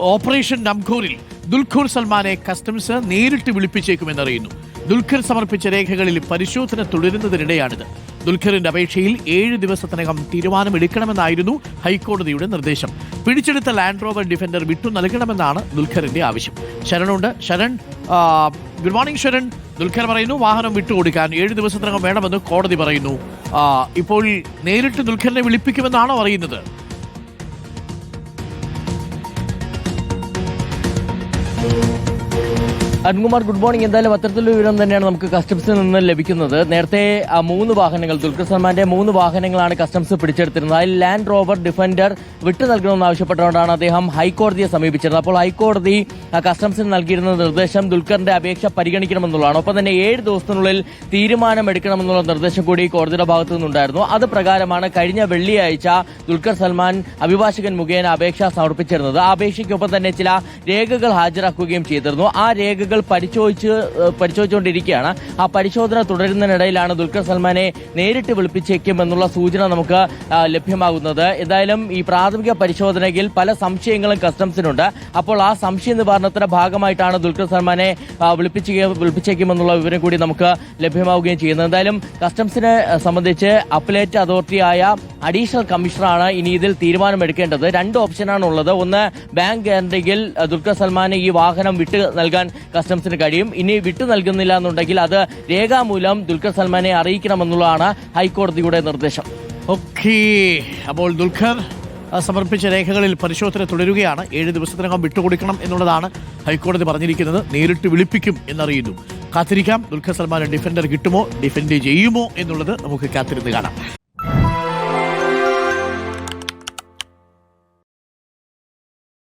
Operation നംഖൂറിൽ ദുൽഖർ സൽമാനെ customs നേരിട്ട് വിളിപ്പിച്ചേക്കുമെന്നറിയുന്നു. ദുൽഖർ സമർപ്പിച്ച രേഖകളിൽ പരിശോധന തുടരുന്നതിനിടെയാണിത്. ദുൽഖറിന്റെ അപേക്ഷയിൽ ഏഴ് ദിവസത്തിനകം തീരുമാനമെടുക്കണമെന്നായിരുന്നു ഹൈക്കോടതിയുടെ നിർദ്ദേശം. പിടിച്ചെടുത്ത ലാൻഡ് റോവർ ഡിഫൻഡർ വിട്ടു നൽകണമെന്നാണ് ദുൽഖറിന്റെ ആവശ്യം. ശരണുണ്ട്. Sharan good morning Sharan. Dulquer പറയുന്നു വാഹനം വിട്ടുകൊടുക്കാൻ ഏഴ് ദിവസത്തിനകം വേണമെന്ന് കോടതി പറയുന്നു. ഇപ്പോൾ നേരിട്ട് ദുൽഖറിനെ വിളിപ്പിക്കുമെന്നാണോ അറിയുന്നത് Thank you. Arunkumar good morning. എന്തായാലും അത്തരത്തിലൊരു വിവരം തന്നെയാണ് നമുക്ക് കസ്റ്റംസിൽ നിന്ന് ലഭിക്കുന്നത്. നേരത്തെ ആ മൂന്ന് വാഹനങ്ങൾ ദുൽഖർ സൽമാന്റെ മൂന്ന് വാഹനങ്ങളാണ് കസ്റ്റംസ് പിടിച്ചെടുത്തിരുന്നത്. അതിൽ ലാൻഡ് റോവർ ഡിഫൻഡർ വിട്ടു നൽകണമെന്ന് ആവശ്യപ്പെട്ടുകൊണ്ടാണ് അദ്ദേഹം ഹൈക്കോടതിയെ സമീപിച്ചത് അപ്പോൾ ഹൈക്കോടതി കസ്റ്റംസിന് നൽകിയിരുന്ന നിർദ്ദേശം ദുൽഖറിന്റെ അപേക്ഷ പരിഗണിക്കണമെന്നുള്ളതാണ്. ഒപ്പം തന്നെ ഏഴ് ദിവസത്തിനുള്ളിൽ തീരുമാനമെടുക്കണമെന്നുള്ള നിർദ്ദേശം കൂടി കോടതിയുടെ ഭാഗത്തു നിന്നുണ്ടായിരുന്നു. അത് പ്രകാരമാണ് കഴിഞ്ഞ വെള്ളിയാഴ്ച ദുൽഖർ സൽമാൻ അഭിഭാഷകൻ മുഖേന അപേക്ഷ സമർപ്പിച്ചിരുന്നത്. ആ അപേക്ഷയ്ക്കൊപ്പം തന്നെ ചില രേഖകൾ ഹാജരാക്കുകയും ചെയ്തിരുന്നു. ആ രേഖകൾ പരിശോധിച്ച് പരിശോധിച്ചുകൊണ്ടിരിക്കുകയാണ്. ആ പരിശോധന തുടരുന്നതിനിടയിലാണ് ദുൽഖർ സൽമാനെ നേരിട്ട് വിളിപ്പിച്ചേക്കും എന്നുള്ള സൂചന നമുക്ക് ലഭ്യമാകുന്നത്. എന്തായാലും ഈ പ്രാഥമിക പരിശോധനയിൽ പല സംശയങ്ങളും കസ്റ്റംസിനുണ്ട്. അപ്പോൾ ആ സംശയ നിവാരണത്തിന്റെ ഭാഗമായിട്ടാണ് ദുൽഖർ സൽമാനെ വിളിപ്പിച്ച് വിളിപ്പിച്ചേക്കുമെന്നുള്ള വിവരം കൂടി നമുക്ക് ലഭ്യമാവുകയും ചെയ്യുന്നത്. എന്തായാലും കസ്റ്റംസിനെ സംബന്ധിച്ച് അപ്പലേറ്റ് അതോറിറ്റിയായ അഡീഷണൽ കമ്മീഷണറാണ് ഇനി ഇതിൽ തീരുമാനമെടുക്കേണ്ടത്. രണ്ട് ഓപ്ഷനാണ് ഉള്ളത് ഒന്ന് ബാങ്ക് ഗ്യാരണ്ടിയിൽ ദുൽഖർ സൽമാന് ഈ വാഹനം വിട്ടു നൽകാൻ കസ്റ്റംസിന് കഴിയും. ഇനി വിട്ടു നൽകുന്നില്ല എന്നുണ്ടെങ്കിൽ അത് രേഖാമൂലം ദുൽഖർ സൽമാനെ അറിയിക്കണമെന്നുള്ളതാണ് ഹൈക്കോടതിയുടെ നിർദ്ദേശം. ഓക്കേ. അപ്പോൾ ദുൽഖർ സമർപ്പിച്ച രേഖകളിൽ പരിശോധന തുടരുകയാണ്. ഏഴ് ദിവസത്തിനകം വിട്ടുകൊടുക്കണം എന്നുള്ളതാണ് ഹൈക്കോടതി പറഞ്ഞിരിക്കുന്നത്. നേരിട്ട് വിളിപ്പിക്കും എന്നറിയുന്നു. കാത്തിരിക്കാം. ദുൽഖർ സൽമാൻ ഡിഫൻഡർ കിട്ടുമോ ഡിഫൻഡ് ചെയ്യുമോ എന്നുള്ളത് നമുക്ക് കാത്തിരുന്ന് കാണാം.